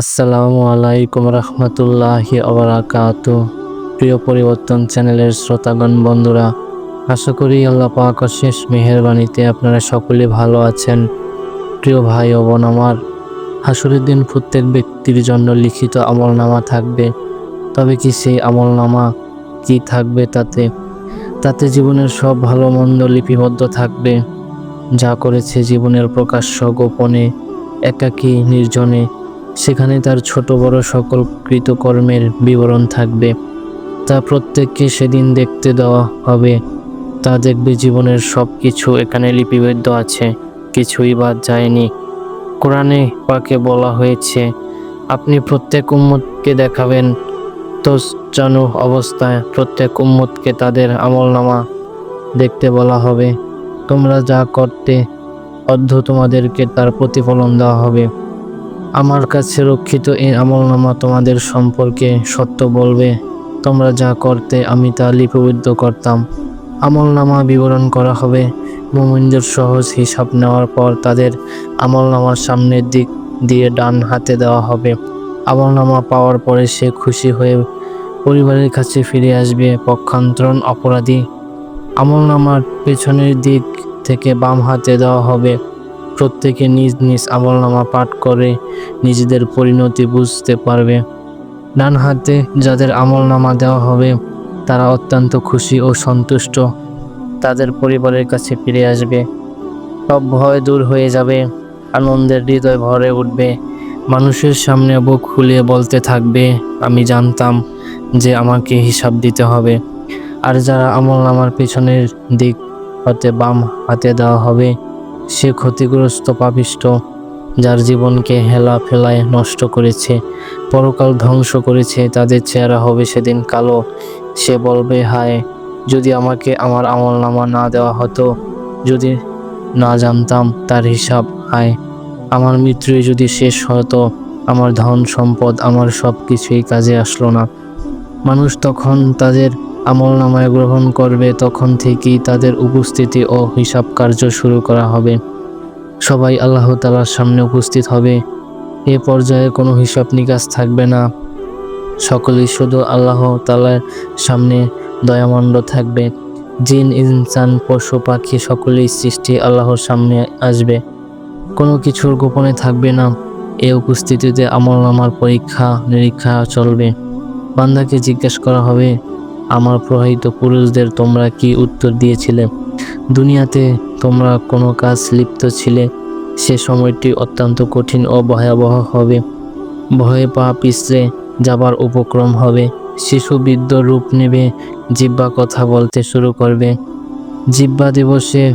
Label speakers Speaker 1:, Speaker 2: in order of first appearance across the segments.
Speaker 1: আসসালামু আলাইকুম রহমতুল্লাহি আবরাকাত প্রিয় পরিবর্তন চ্যানেলের শ্রোতাগণ, বন্ধুরা, আশা করি আল্লাহ পাক শেষ মেহেরবানিতে আপনারা সকলে ভালো আছেন। প্রিয় ভাই ও বোন আমার হাসুরের দিন প্রত্যেক ব্যক্তির জন্য লিখিত আমলনামা থাকবে। তবে কি সেই আমলনামা কি থাকবে তাতে? তাতে জীবনের সব ভালো মন্দ লিপিবদ্ধ থাকবে। যা করেছে জীবনের প্রকাশ্য গোপনে, একাকী, নির্জনে সেখানে তার ছোট বড় সকল কৃতকর্মের বিবরণ থাকবে। তা প্রত্যেককে সেদিন দেখতে দেওয়া হবে। তা দেখবে জীবনের সব কিছু এখানে লিপিবদ্ধ আছে। কিছুই বাদ যায়নি। কোরআনে পাকে বলা হয়েছে, আপনি প্রত্যেক উম্মতকে দেখাবেন। তো জানু অবস্থায় প্রত্যেক উম্মতকে তাদের আমলনামা দেখতে বলা হবে। তোমরা যা করতে অর্ধ তোমাদেরকে তার প্রতিফলন দেওয়া হবে। আমার কাছে রক্ষিত এই আমলনামা তোমাদের সম্পর্কে সত্য বলবে। তোমরা যা করতে আমি তা লিপিবদ্ধ করতাম। আমলনামা বিবরণ করা হবে। মোমিনদের সহজ হিসাব নেওয়ার পর তাদের আমলনামার সামনের দিক দিয়ে ডান হাতে দেওয়া হবে। আমলনামা পাওয়ার পরে সে খুশি হয়ে পরিবারের কাছে ফিরে আসবে, পক্ষান্তরণ অপরাধী। আমলনামার পেছনের দিক থেকে বাম হাতে দেওয়া হবে। প্রত্যেকে নিজ নিজ আমলনামা পাঠ করে নিজেদের পরিণতি বুঝতে পারবে। ডান হাতে যাদের আমলনামা দেওয়া হবে, তারা অত্যন্ত খুশি ও সন্তুষ্ট। তাদের পরিবারের কাছে ফিরে আসবে। সব ভয় দূর হয়ে যাবে। আনন্দের হৃদয় ভরে উঠবে। মানুষের সামনে বুক খুলিয়ে বলতে থাকবে, আমি জানতাম যে আমাকে হিসাব দিতে হবে। আর যারা আমলনামার পেছনের দিক হতে বাম হাতে দেওয়া হবে সে ক্ষতিগ্রস্ত পাপিষ্ট, যার জীবনকে হেলা ফেলায় নষ্ট করেছে, পরকাল ধ্বংস করেছে, তাদের চেহারা হবে সেদিন কালো। সে বলবে, হায়, যদি আমাকে আমার আমল নামা না দেওয়া হতো, যদি না জানতাম তার হিসাব, হায়, আমার মৃত্যুই যদি শেষ হতো, আমার ধন সম্পদ, আমার সব কিছুই কাজে আসলো না। মানুষ তখন তাদের আমল নামায় গ্রহণ করবে, তখন থেকেই তাদের উপস্থিতি ও হিসাব কার্য শুরু করা হবে। সবাই আল্লাহ তালার সামনে উপস্থিত হবে। এ পর্যায়ে কোনো হিসাব নিকাশ থাকবে না। সকলেই শুধু আল্লাহ তালার সামনে দয়ামণ্ড থাকবে। জিন, ইনসান, পশু, পাখি সকলেই সৃষ্টি আল্লাহর সামনে আসবে। কোনো কিছুর গোপনে থাকবে না। এ উপস্থিতিতে আমল নামার পরীক্ষা নিরীক্ষা চলবে। বান্দাকে জিজ্ঞেস করা হবে আমার প্রবাহিত পুরুষদের তোমরা কি উত্তর দিয়েছিলে? দুনিয়াতে তোমরা কোনো কাজ লিপ্ত ছিলে, সে সময়টি অত্যন্ত কঠিন ও ভয়াবহ হবে। ভয়ে পা পিছড়ে যাবার উপক্রম হবে, শিশু বৃদ্ধ রূপ নেবে, জিব্বা কথা বলতে শুরু করবে। জিব্বা দিবসে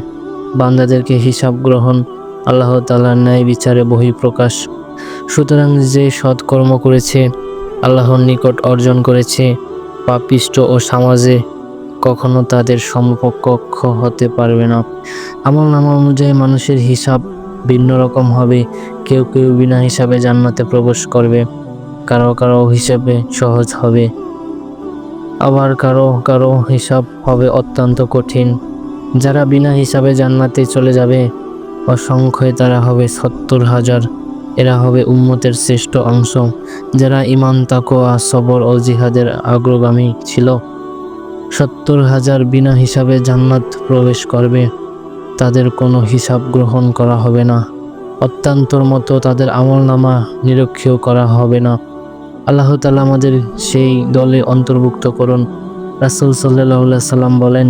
Speaker 1: বান্দাদেরকে হিসাব গ্রহণ, আল্লাহ তালার ন্যায় বিচারে বহিঃপ্রকাশ। সুতরাং যে সৎকর্ম করেছে, আল্লাহর নিকট অর্জন করেছে পাপিষ্ট ও সমাজে কখনো তাদের সমকক্ষ হতে পারবে না। আমল নামা অনুযায়ী মানুষের হিসাব ভিন্ন রকম হবে। কেউ কেউ বিনা হিসাবে জান্নাতে প্রবেশ করবে। কারও কারও হিসাবে সহজ হবে। আবার কারও কারও হিসাব হবে অত্যন্ত কঠিন। যারা বিনা হিসাবে জান্নাতে চলে যাবে অসংখ্যে তারা হবে সত্তর হাজার। এরা হবে উম্মতের শ্রেষ্ঠ অংশ, যারা ইমান তাকোয়া সবর ও জিহাদের অগ্রগামী ছিল। সত্তর হাজার বিনা হিসাবে জান্নাত প্রবেশ করবে, তাদের কোনো হিসাব গ্রহণ করা হবে না। অত্যন্তর মতো তাদের আমল নামা নিরক্ষীয় করা হবে না। আল্লাহ তালা আমাদের সেই দলে অন্তর্ভুক্ত করুন। রাসুল সাল্লাহ সাল্লাম বলেন,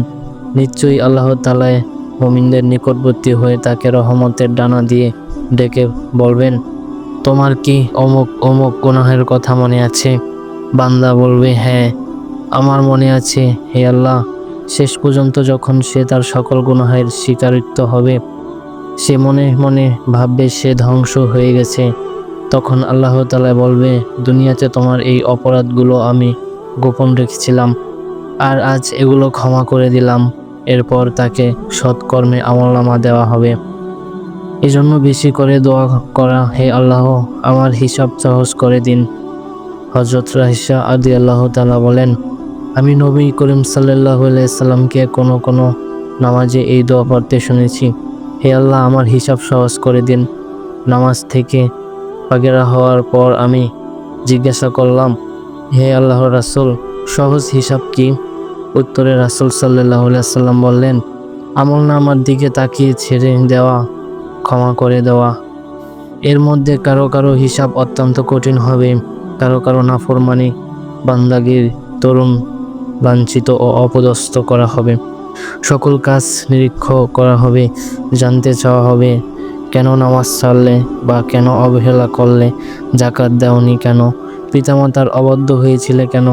Speaker 1: নিশ্চয়ই আল্লাহ তালায় মমিনদের নিকটবর্তী হয়ে তাকে রহমতের ডানা দিয়ে ডেকে বলবেন তোমার কি অমুক অমুক গুনাহের কথা মনে আছে? বান্দা বলবে হ্যাঁ আমার মনে আছে, হে আল্লাহ, শেষ পর্যন্ত যখন সে তার সকল গুনাহের স্বীকারিত্ব হবে, সে মনে মনে ভাববে সে ধ্বংস হয়ে গেছে। তখন আল্লাহ তালা বলবে, দুনিয়াতে তোমার এই অপরাধগুলো আমি গোপন রেখেছিলাম আর আজ এগুলো ক্ষমা করে দিলাম। এরপর তাকে সৎকর্মে আমলনামা দেওয়া হবে। এজন্য বেশি করে দোয়া করা হে আল্লাহ, আমার হিসাব সহজ করে দিন। হজরত রাহিসা আদি আল্লাহ তালা বলেন, আমি নবী করিম সাল্লাহ সাল্লামকে কোনো কোনো নামাজে এই দোয়া পড়তে শুনেছি। হে আল্লাহ, আমার হিসাব সহজ করে দিন। নামাজ থেকে বাগেরা হওয়ার পর আমি জিজ্ঞাসা করলাম, হে আল্লাহ রাসুল, সহজ হিসাব কি? উত্তরে রাসুল সাল্লাহ সাল্লাম বললেন, আমল নামার দিকে তাকিয়ে ছেড়ে দেওয়া ক্ষমা করে দেওয়া। এর মধ্যে কারও কারও হিসাব অত্যন্ত কঠিন হবে। কারও কারও নাফরমানি, বান্দাগির, তরুণ লাঞ্ছিত ও অপদস্থ করা হবে। সকল কাজ নিরীক্ষ করা হবে, জানতে চাওয়া হবে, কেন নামাজ ছাড়লে বা কেন অবহেলা করলে জাকাত দেওনি কেন, পিতামাতার অবদ্ধ হয়েছিলে কেন,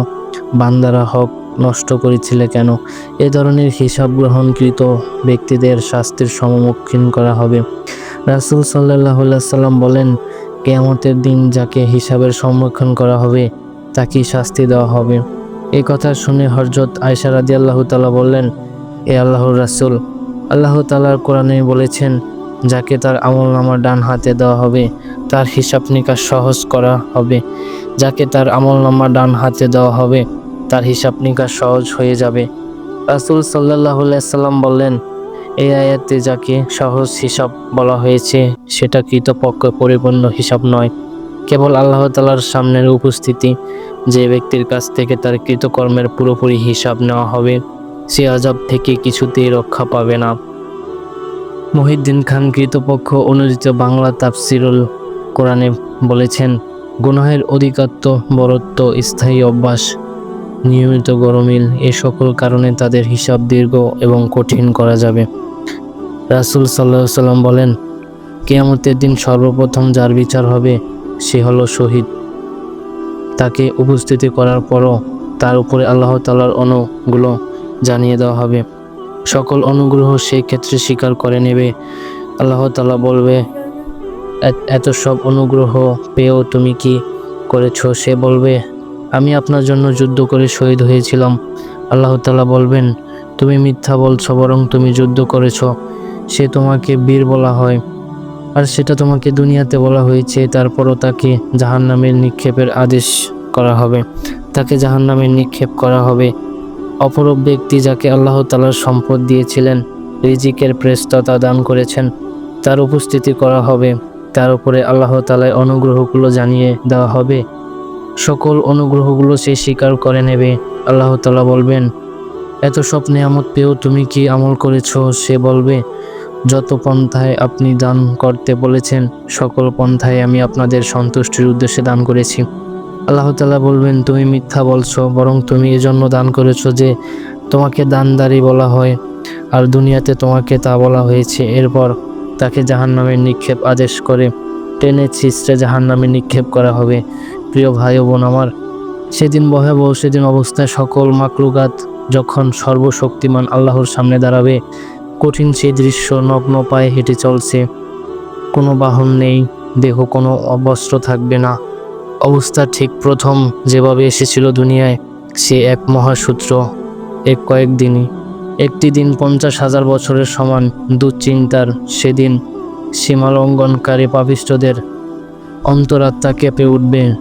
Speaker 1: বান্দারা হক নষ্ট করেছিলে কেন, এ ধরনের হিসাব গ্রহণকৃত ব্যক্তিদের শাস্তির সম্মুখীন করা হবে। রাসুল সাল্লাহ সাল্লাম বলেন, কেয়ামতের দিন যাকে হিসাবের সম্মুখীন করা হবে তাকে শাস্তি দেওয়া হবে। এই কথা শুনে হরজত আয়সা রাদি আল্লাহ তালা বললেন, এ আল্লাহর রাসুল, আল্লাহ তালার কোরআনে বলেছেন, যাকে তার আমল নামার ডান হাতে দেওয়া হবে, তার হিসাব নিকাশ সহজ করা হবে। যাকে তার আমল নামা ডান হাতে দেওয়া হবে, তার হিসাব নিকাশ সহজ হয়ে যাবে। রাসুল সাল্লাহ সাল্লাম বললেন এই আয়াতে যাকে সহজ হিসাব বলা হয়েছে, সেটা কৃতপক্ষ পরিপূর্ণ হিসাব নয়। কেবল আল্লাহ তালার সামনের উপস্থিতি, যে ব্যক্তির কাছ থেকে তার কৃতকর্মের পুরোপুরি হিসাব নেওয়া হবে, সে আজাব থেকে কিছুতেই রক্ষা পাবে না। মহিউদ্দিন খান কৃতপক্ষ অনুদিত বাংলা তাফসিরুল কোরআনে বলেছেন, গুনাহের অধিকাত্ব, বরত্ব, স্থায়ী অভ্যাস, নিয়মিত গরমিল, এ সকল কারণে তাদের হিসাব দীর্ঘ এবং কঠিন করা যাবে। রাসুল সাল্লাহ সাল্লাম বলেন, কেয়ামতের দিন সর্বপ্রথম যার বিচার হবে, সে হলো শহীদ। তাকে উপস্থিতি করার পরও তার উপরে আল্লাহ তালার অনুগুলো জানিয়ে দেওয়া হবে। সকল অনুগ্রহ সেই ক্ষেত্রে স্বীকার করে নেবে। আল্লাহ তালা বলবে, "এত- এত সব অনুগ্রহ পেয়েও তুমি কি করেছ? সে বলবে, আমি আপনার জন্য যুদ্ধ করে শহীদ হয়েছিলাম। আল্লাহ তালা বলবেন, তুমি মিথ্যা বলছো, বরং তুমি যুদ্ধ করেছ। সে তোমাকে বীর বলা হয় আর সেটা তোমাকে দুনিয়াতে বলা হয়েছে। তারপরও তাকে জাহান্নামের নিক্ষেপের আদেশ করা হবে। তাকে জাহান্নামের নিক্ষেপ করা হবে। অপরূপ ব্যক্তি যাকে আল্লাহ তালার সম্পদ দিয়েছিলেন, রিজিকের প্রেস্ততা দান করেছেন, তার উপস্থিতি করা হবে। তার উপরে আল্লাহ তালার অনুগ্রহগুলো জানিয়ে দেওয়া হবে। সকল অনুগ্রহগুলো সে স্বীকার করে নেবে। আল্লাহ তালা বলবেন এত সব নিয়ামত পেয়েও তুমি কি আমল করেছ? সে বলবে, যত পন্থায় আপনি দান করতে বলেছেন, সকল পন্থায় আমি আপনাদের সন্তুষ্টির উদ্দেশ্যে দান করেছি। আল্লাহ তালা বলবেন, তুমি মিথ্যা বলছো, বরং তুমি এজন্য দান করেছ যে তোমাকে দানদারি বলা হয় আর দুনিয়াতে তোমাকে তা বলা হয়েছে। এরপর তাকে জাহান্নামের নিক্ষেপ আদেশ করে, টেনে ছিঁচড়ে জাহান্নামে নিক্ষেপ করা হবে। প্রিয় ভাই বোন আমার সেদিন ভয়াবহ, সেদিন অবস্থায় সকল মাকলুকাত যখন সর্বশক্তিমান আল্লাহর সামনে দাঁড়াবে, কঠিন সেই দৃশ্য নগ্ন পায়ে হেঁটে চলছে। কোনো বাহন নেই, দেহ কোনো অবস্ত্র থাকবে না। অবস্থা ঠিক প্রথম যেভাবে এসেছিল দুনিয়ায়, সে এক মহাসূত্র। এক কয়েকদিনই। একটি দিন পঞ্চাশ হাজার বছরের সমান দুশ্চিন্তার সেদিন সীমালঙ্ঘনকারী পাপিষ্টদের অন্তরাত্মা কেঁপে উঠবে।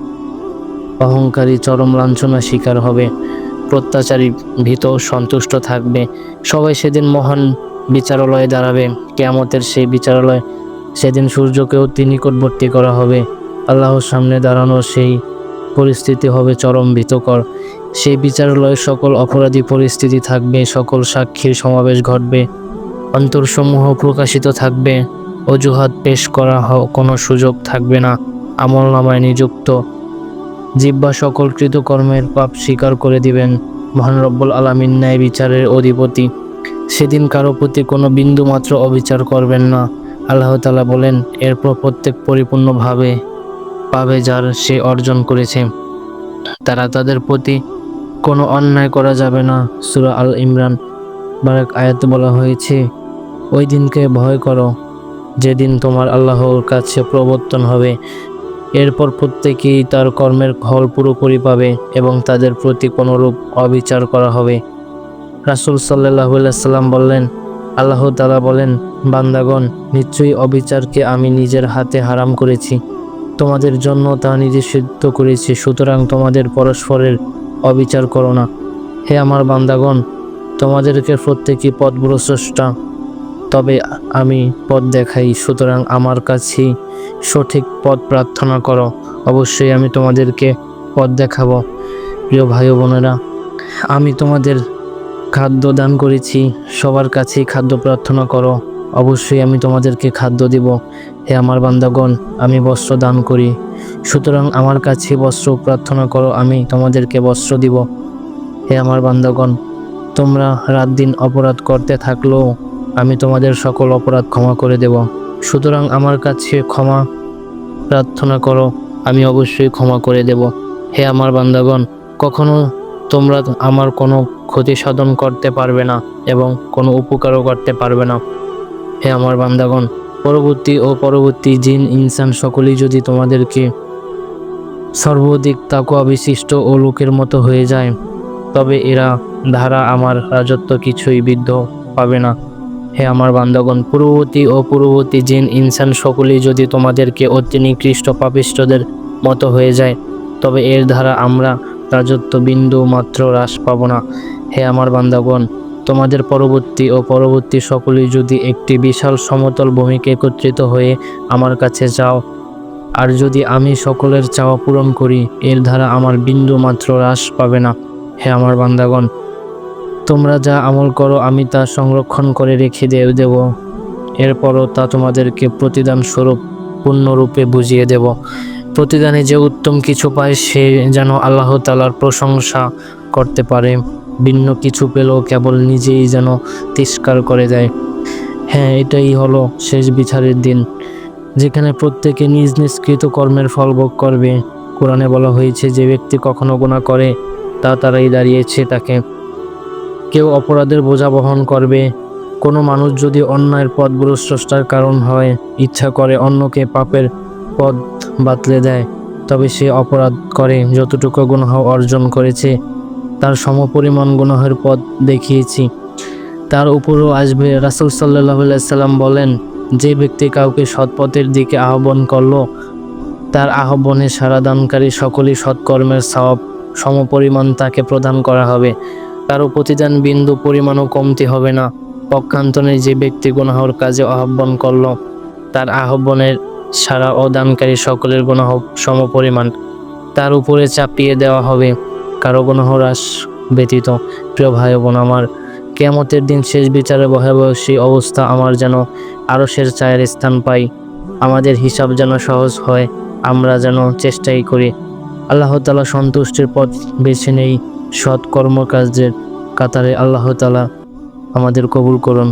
Speaker 1: অহংকারী, চরম লাঞ্ছনা শিকার হবে। প্রত্যাচারী ভীত সন্তুষ্ট থাকবে। সবাই সেদিন মহান বিচারালয়ে দাঁড়াবে। কেয়ামতের সেই বিচারালয়, সেদিন সূর্যকেও তিনি নিকটবর্তী করা হবে। আল্লাহর সামনে দাঁড়ানোর সেই পরিস্থিতি হবে চরম ভীতকর। সেই বিচারালয়ে সকল অপরাধী পরিস্থিতি থাকবে, সকল সাক্ষীর সমাবেশ ঘটবে। অন্তরসমূহ প্রকাশিত থাকবে। অজুহাত পেশ করা কোনো সুযোগ থাকবে না। আমল নামায় নিযুক্ত জিব্বা সকল কৃতকর্মের পাপ স্বীকার করে দিবেন। মহান রব্বুল আলমিন ন্যায় বিচারের অধিপতি। সেদিন কারও প্রতি কোনো বিন্দু মাত্র অবিচার করবেন না। আল্লাহ তালা বলেন, এরপর প্রত্যেক পরিপূর্ণভাবে পাবে যার সে অর্জন করেছে। তারা তাদের প্রতি কোনো অন্যায় করা যাবে না। সুরা আল ইমরান বারাক আয়াত বলা হয়েছে, ওই দিনকে ভয় করো। যেদিন তোমার আল্লাহর কাছে প্রবর্তন হবে এরপর প্রত্যেকেই তার কর্মের ফল পুরোপুরি পাবে এবং তাদের প্রতি কোনোরূপ অবিচার করা হবে। রাসুল সাল্লাহ সাল্লাম বললেন, আল্লাহ তালা বলেন, বান্দাগণ, নিশ্চয়ই অবিচারকে আমি নিজের হাতে হারাম করেছি। তোমাদের জন্য তা নিজে সিদ্ধ করেছি, সুতরাং তোমাদের পরস্পরের অবিচার করো না। হে আমার বান্দাগণ, তোমাদেরকে প্রত্যেকই পথভ্রষ্টা তবে আমি পথ দেখাই, সুতরাং আমার কাছেই সঠিক পথ প্রার্থনা করো। অবশ্যই আমি তোমাদেরকে পথ দেখাবো। প্রিয় ভাই বোনেরা, আমি তোমাদের খাদ্য দান করেছি, সবার কাছেই খাদ্য প্রার্থনা করো। অবশ্যই আমি তোমাদেরকে খাদ্য দিব। হে আমার বান্দাগণ, আমি বস্ত্র দান করি। সুতরাং আমার কাছে বস্ত্র প্রার্থনা করো, আমি তোমাদেরকে বস্ত্র দিব। হে আমার বান্দাগণ, তোমরা রাত দিন অপরাধ করতে থাকলেও আমি তোমাদের সকল অপরাধ ক্ষমা করে দেব। সুতরাং আমার কাছে ক্ষমা প্রার্থনা করো, আমি অবশ্যই ক্ষমা করে দেব। হে আমার বান্দাগণ, কখনো তোমরা আমার কোনো ক্ষতি সাধন করতে পারবে না এবং কোনো উপকারও করতে পারবে না। হে আমার বান্দাগণ, পরবর্তী ও পরবর্তী জিন, ইনসান সকলেই যদি তোমাদেরকে সর্বাধিক তাকুয়া বিশিষ্ট ও লোকের মতো হয়ে যায়, তবে এরা ধারা আমার রাজত্ব কিছুই বিদ্ধ পাবে না। হে আমার বান্দাগণ, পূর্ববর্তী ও পূর্ববর্তী জিন, ইনসান সকলেই যদি তোমাদেরকে অতি নিকৃষ্ট পাপিষ্টদের মতো হয়ে যায়, তবে এর দ্বারা আমরা রাজত্ব বিন্দু মাত্র হ্রাস পাব না। হে আমার বান্দাগণ, তোমাদের পরবর্তী ও পরবর্তী সকলেই যদি একটি বিশাল সমতল ভূমিকে একত্রিত হয়ে আমার কাছে যাও, আর যদি আমি সকলের চাওয়া পূরণ করি, এর দ্বারা আমার বিন্দু মাত্র হ্রাস পাবে না। হে আমার বান্দাগণ তোমরা যা আমল করো, আমি তা সংরক্ষণ করে রেখে দিয়ে দেব। এরপরও তা তোমাদেরকে প্রতিদান স্বরূপ পূর্ণরূপে বুঝিয়ে দেব। প্রতিদানে যে উত্তম কিছু পায়, সে যেন আল্লাহ তালার প্রশংসা করতে পারে। ভিন্ন কিছু পেলেও কেবল নিজেই যেন তিস্কার করে দেয়। হ্যাঁ এটাই হলো শেষ বিচারের দিন, যেখানে প্রত্যেকে নিজ নিজ কৃত কর্মের ফল ভোগ করবে। কোরআনে বলা হয়েছে, যে ব্যক্তি কখনো গুণা করে, তা তারাই দাঁড়িয়েছে তাকে কেউ অপরাধের বোঝা বহন করবে। কোনো মানুষ যদি অন্যায়ের পথ স্রষ্টার কারণ হয়, ইচ্ছা করে অন্যকে পাপের পথ বাতলে দেয়, তবে সে অপরাধ করে যতটুকু গুনাহ অর্জন করেছে, তার সমপরিমাণ গুনাহের পথ দেখিয়েছি। তার উপরও আসবে রাসুল সাল্লাহ সাল্লাম বলেন, যে ব্যক্তি কাউকে সৎপথের দিকে আহ্বান করল, তার আহ্বানে সারাদানকারী সকলই সৎকর্মের সওয়াব, সমপরিমাণ তাকে প্রদান করা হবে। কারও প্রতিদান বিন্দু পরিমাণও কমতি হবে না। পক্ষান্তরে যে ব্যক্তি গুনাহর কাজে আহ্বান করল, তার আহ্বানের সারা অদানকারী সকলের গুনাহ সমপরিমাণ তার উপরে চাপিয়ে দেওয়া হবে। কারও গুনাহ হ্রাস ব্যতীত, প্রিয় ভাই বোন আমার, কেয়ামতের দিন শেষ বিচারে সেই অবস্থা আমার যেন আরশের চায়ের স্থান পাই। আমাদের হিসাব যেন সহজ হয়, আমরা যেন চেষ্টাই করি। আল্লাহ তালা সন্তুষ্টির পথ বেছে নেই। সৎ কর্মকাজের কাতারে আল্লাহতালা আমাদের কবুল করুন।